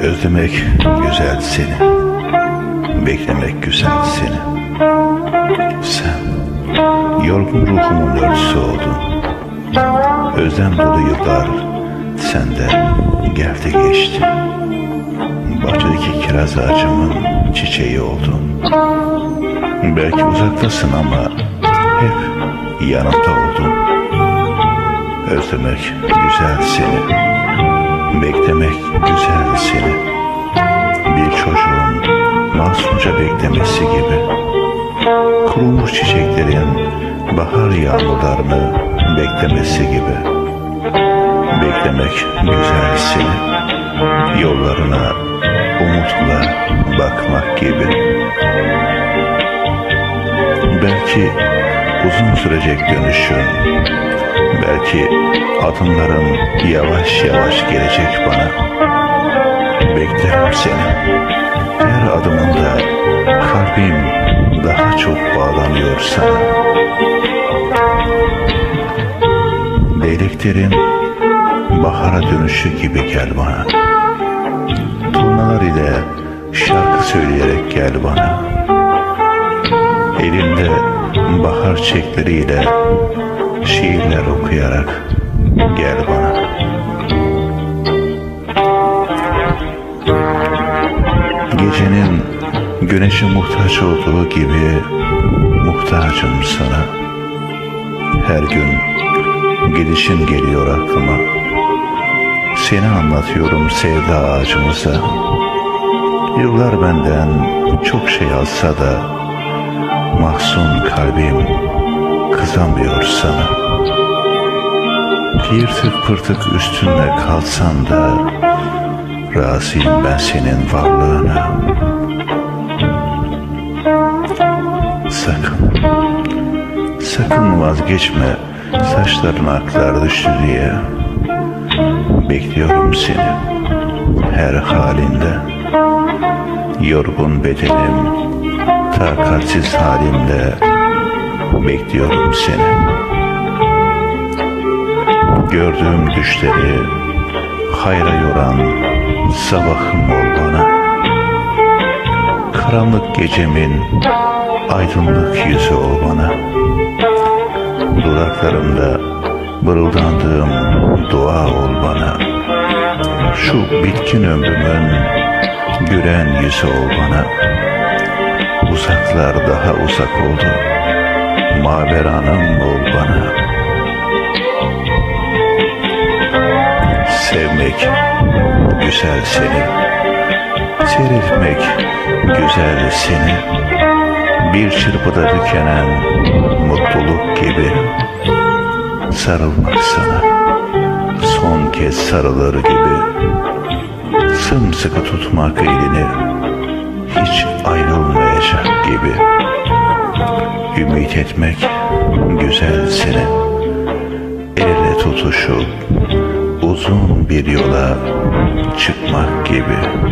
Özlemek güzel seni. Beklemek güzel seni. Sen yorgun ruhumun örtüsü oldun. Özlem dolu yıllar senden geldi geçti. Bahçedeki kiraz ağacımın çiçeği oldun. Belki uzaktasın ama hep yanımda oldun. Özlemek güzel seni. Beklemek güzel seni. Bir çocuğun masumca beklemesi gibi. Kurumuş çiçeklerin bahar yağmurlarını beklemesi gibi. Beklemek güzel seni. Yollarına umutla bakmak gibi. Belki uzun sürecek dönüşün, belki adımlarım yavaş yavaş gelecek bana. Beklerim seni. Her adımında kalbim daha çok bağlanıyor sana. Leyleklerin bahara dönüşü gibi gel bana. Turnalar ile şarkı söyleyerek gel bana. Elinde bahar çiçekleriyle şiirler okuyarak gel bana. Gecenin güneşe muhtaç olduğu gibi muhtacım sana. Her gün gidişin geliyor aklıma. Seni anlatıyorum sevda ağacımıza. Yıllar benden çok şey alsa da mahzun kalbim kızamıyor sana. Yırtık pırtık üstünde kalsam da razıyım ben senin varlığına. Sakın, sakın vazgeçme saçların aklar düştü diye. Bekliyorum seni her halinde. Yorgun bedenim, takatsiz halimle bekliyorum seni. Gördüğüm düşleri hayra yoran sabahım ol bana. Karanlık gecemin aydınlık yüzü ol bana. Duraklarımda mırıldandığım dua ol bana. Şu bitkin ömrümün gülen yüzü ol bana. Uzaklar daha uzak oldu. Maveranım ol bana. Sevmek güzel seni. Seyretmek güzel seni. Bir çırpıda tükenen mutluluk gibi. Sarılmak sana. Son kez sarılır gibi. Sımsıkı tutmak elini. Hiç ayrılmayacak gibi. Ümit etmek güzel seni. El ele tutuşup uzun bir yola çıkmak gibi.